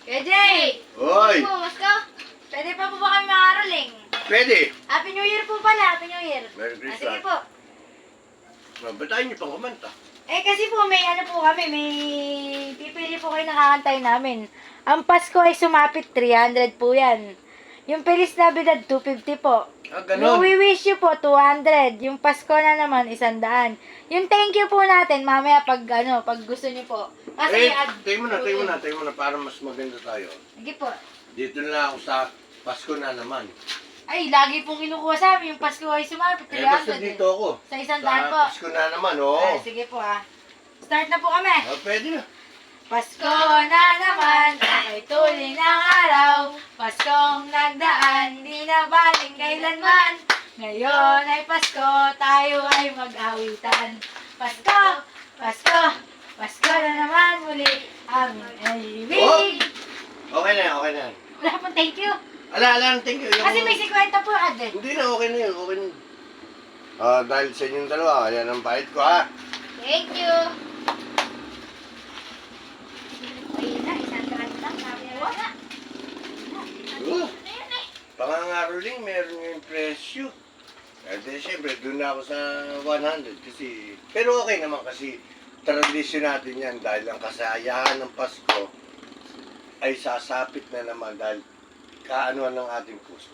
Kuya Jay! Hoy! Po, mas ka? Pwede pa po ba kami makaraling? Pwede! Happy New Year po pala, Happy New Year. Merry Ah, Christmas. sige po. Mabatayin niyo pang kumanta. Eh kasi po may ano po kami, may pipili po kayo nakakantay namin. Ang Pasko ay sumapit, 300 po yan. Yung Feliz Navidad, 250 po. Ah, Yung ganun. We Wish You po, 200. Yung Pasko na naman, 100. Yung thank you po natin, mamaya pag ano, pag gusto niyo po. Kasi Eh, ad- tayo mo na, tayo mo na, tayo mo na, para mas maganda tayo. Sige po. Dito na ako sa Pasko na naman. Ay, lagi pong kinukuha sa amin, yung Pasko ay sumapit, 300. Eh, basta dito ako. Sa isang Sa daan po. Pasko na naman, oo. Ah, sige po ah. Start na po kami. Ah, pwede na. Pasko na naman, ay tuloy ng araw. Paskong nagdaan, di na baling kailanman. Ngayon ay Pasko, tayo ay mag-awitan. Pasko, Pasko na naman muli. Amin ay ibig. Okay na yan, okay na yan. Wala pong thank you. Ala, ala, thank you. Yung- Kasi may 50 po ate. Hindi na, okay na yun, okay na yun. Ah, dahil sa inyong dalawa, yan ang bayad ko, ha? Thank you. Ayun na, isang daan lang. Nakuha na. Oh, pangangaroling, meron yung presyo. Eh, di, syempre, doon na ako sa 100 kasi... Pero okay naman kasi tradisyon natin yan dahil ang kasayahan ng Pasko ay sasapit na naman dahil kaanuan ng ating puso.